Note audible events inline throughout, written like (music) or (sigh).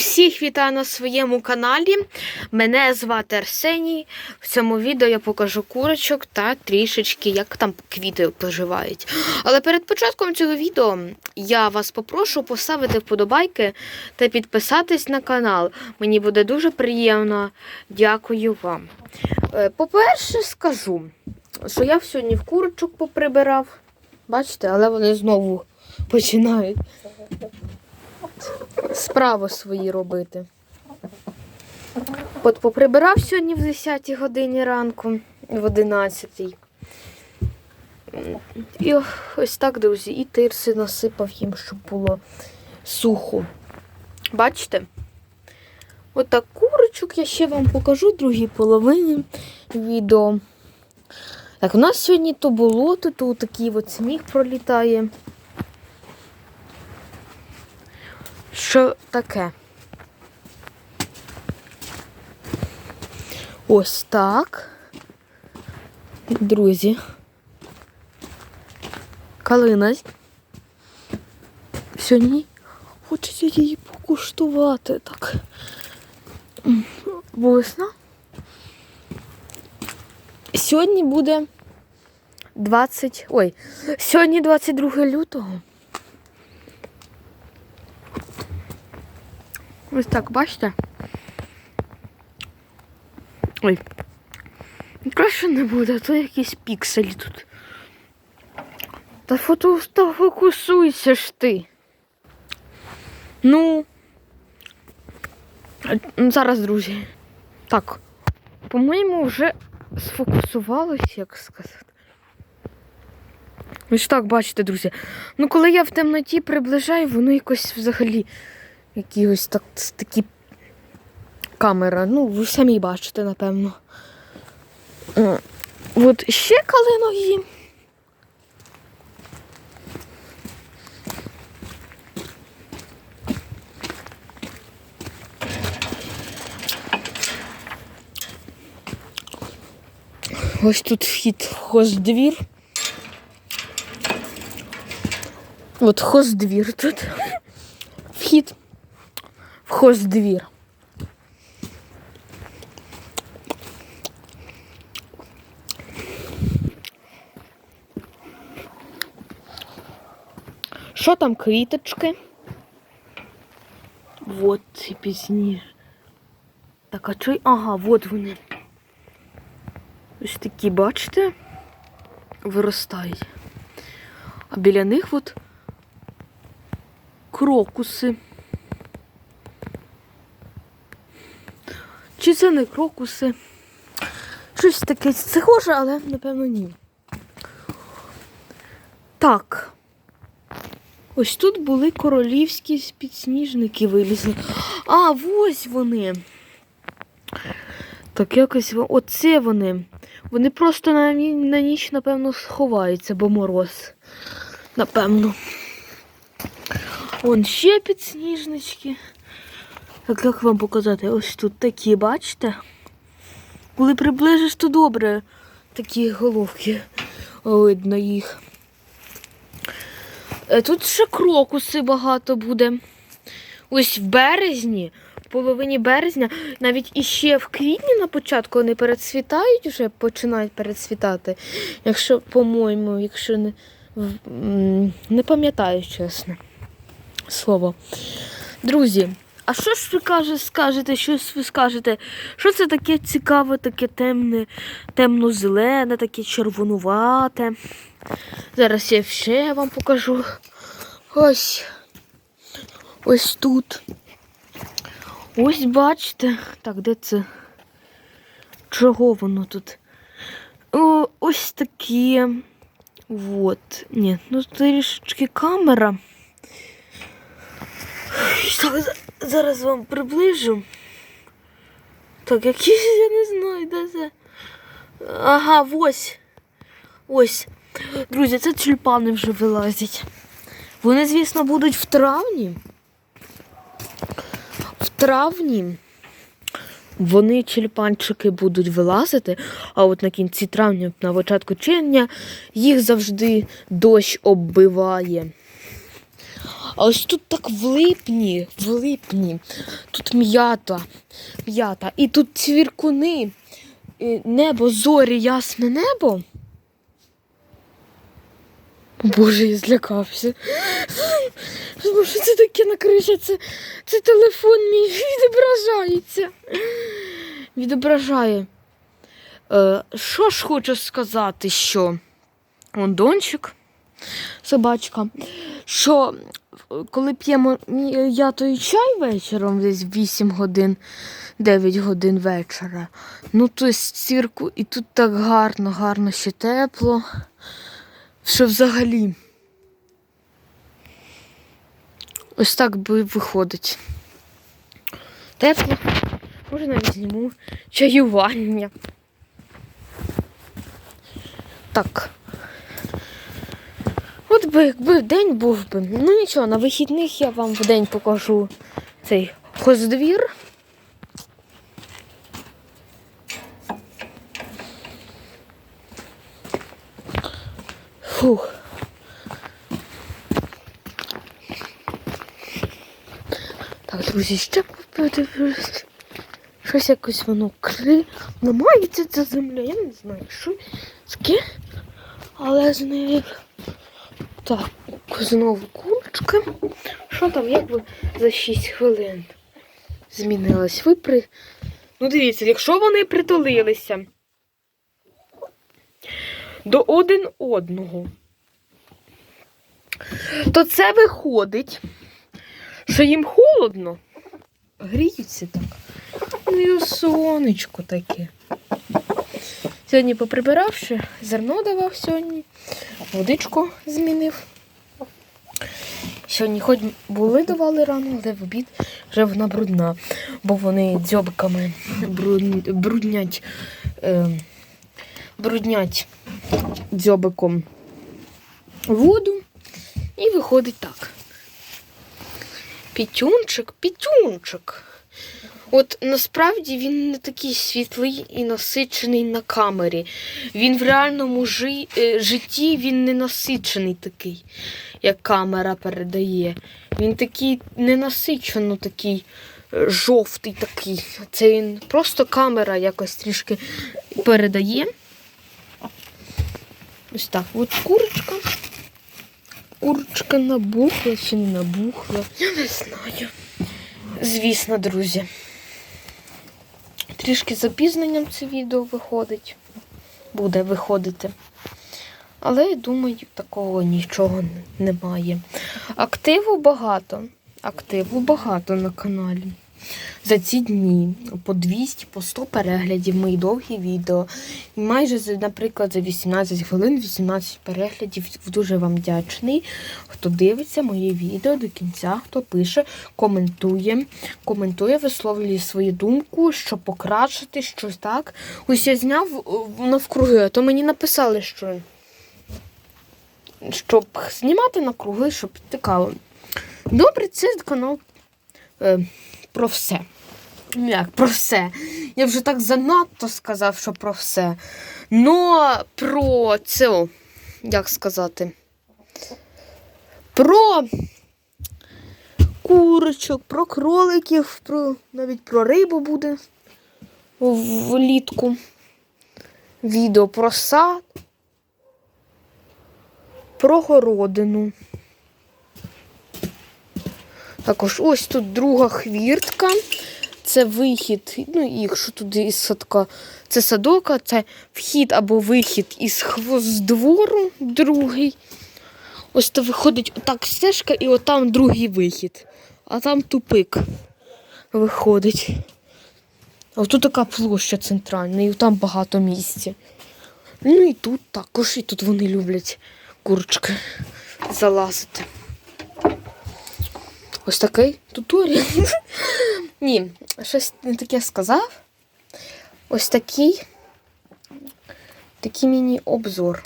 Всіх вітаю на своєму каналі. Мене звати Арсеній. В цьому відео я покажу курочок та трішечки, як там квіти поживають. Але перед початком цього відео я вас попрошу поставити вподобайки та підписатись на канал. Мені буде дуже приємно. Дякую вам. Е, По-перше, скажу, що я сьогодні в курочок поприбирав. Бачите, але вони знову починають справи свої робити. От поприбирав сьогодні в 10 годині ранку, в 11. І ось так, друзі, і тирси насипав їм, щоб було сухо. Бачите? Отак курочок я ще вам покажу в другій половині відео. Так, у нас сьогодні то болото, то такий от сніг пролітає. Що таке? Ось так. Друзі. Калина. Сьогодні хочеться її покуштувати так. Весна. Сьогодні буде 20. Ой, сьогодні 22 лютого. Ось так, бачите? Ой. Краще не буде, а то якісь пікселі тут. Та фото фокусуйся ж ти. Ну. Зараз, друзі. Так. По-моєму, вже сфокусувалось, як сказати. Ось так, бачите, друзі. Ну, коли я в темноті приближаю, воно якось взагалі які ось так, такі камера. Ну, ви самі бачите, напевно. От ще калинові. Ось тут вхід хоздвір. От хоздвір тут. Вхід хоздвір. Що там квіточки? Вот ці пізніше. Так, а чой? Ага, от вони. Ось такі, бачите, виростають. А біля них от крокуси. Чи це не крокуси? Щось таке схоже, але напевно ні. Так. Ось тут були королівські підсніжники вилізли. А, ось вони. Так, якось оце вони. Вони просто на, на ніч, напевно, сховаються, бо мороз. Напевно. Вон ще підсніжнички. Так як вам показати? Ось тут такі, бачите? Коли приближиш, то добре такі головки видно їх. Е, Тут ще крокуси багато буде. Ось в березні, в половині березня, навіть іще в квітні на початку вони перецвітають, вже починають перецвітати. Якщо, по-моєму, якщо не, не пам'ятаю, чесно слово. Друзі, а що ж ви каже, скажете, щось ви скажете? Що це таке цікаве, таке темне, темно-зелене, таке червонувате? Зараз я ще вам покажу. Ось. Ось тут. Ось бачите. Так, де це? Чого воно тут? О, ось таке. Вот. Ні, ну трішечки камера. Так, за- зараз вам приближу. Так, якісь я не знаю, де це. Ага, ось. Ось. Друзі, це тюльпани вже вилазять. Вони, звісно, будуть в травні. В травні вони тюльпанчики будуть вилазити, а от на кінці травня, на початку червня, їх завжди дощ оббиває. А ось тут так в липні, в липні. Тут м'ята, м'ята. І тут цвіркуни, небо, зорі, ясне небо. Боже, я злякався. Що це таке на криші? Це, це телефон мій (laughs) відображається. Відображає. Е, що ж хочу сказати, що он дончик, собачка, що коли п'ємо я той чай вечором, десь 8 годин, 9 годин вечора, ну то з цирку, і тут так гарно, гарно ще тепло, що взагалі. Ось так би виходить. Тепло. Може навіть зніму чаювання. Так. От би, якби день був би. Ну нічого, на вихідних я вам в день покажу цей хоздвір. Фух. Так, друзі, ще подивлюсь. Щось якось воно кри... Ламається ця земля, я не знаю, що таке. Але з них. Так, знову курочка. Що там, як ви за 6 хвилин змінилось? Ви при. Ну, дивіться, якщо вони притулилися до один одного, то це виходить, що їм холодно, гріються так. Ну і сонечко таке. Сьогодні поприбиравши, зерно давав сьогодні, водичку змінив. Сьогодні хоч були давали рано, але в обід вже вона брудна, бо вони дзьобиками брудн- бруднять, е, бруднять дзьобиком воду і виходить так. Пітюнчик, пітюнчик. От насправді він не такий світлий і насичений на камері. Він в реальному жи- е, житті він не насичений такий, як камера передає. Він такий ненасичено такий е, жовтий такий. Це він просто камера якось трішки передає. Ось так. От курочка. Курочка набухла чи не набухла. Я не знаю. Звісно, друзі. Трішки з запізненням це відео виходить. Буде виходити. Але думаю, такого нічого немає. Активу багато. Активу багато на каналі. За ці дні по 200, по 100 переглядів мої довгі відео. І майже, наприклад, за 18 хвилин 18 переглядів. Дуже вам вдячний, хто дивиться мої відео до кінця, хто пише, коментує, коментує, висловлює свою думку, що покращити, щось так. Ось я зняв е, навкруги, а то мені написали, що щоб знімати навкруги, щоб цікаво. Добре, це канал е, про все. Ну, Як про все. Я вже так занадто сказав, що про все. Но про це, як сказати, про курочок, про кроликів, про, навіть про рибу буде влітку. Відео про сад, про городину. Також ось тут друга хвіртка. Це вихід, ну якщо туди із садка, це садок, а це вхід або вихід із хвоздвору, другий. Ось то виходить отак стежка і отам другий вихід. А там тупик виходить. А тут така площа центральна, і там багато місця. Ну і тут також, і тут вони люблять курочки залазити. Ось такий туторіал. (laughs) Ні, щось не таке сказав. Ось такий. Такий міні-обзор.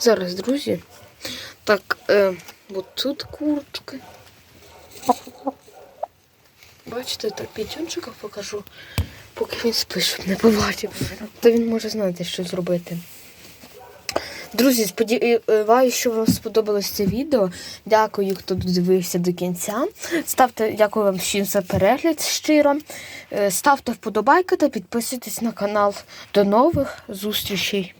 Зараз, друзі. Так, е, от тут курочки. Бачите, так п'ятюнчика покажу, поки він щоб не побачив. То він може знати, що зробити. Друзі, сподіваюся, що вам сподобалось це відео. Дякую, хто додивився до кінця. Ставте, дякую вам всім за перегляд щиро. Е, Ставте вподобайки та підписуйтесь на канал. До нових зустрічей!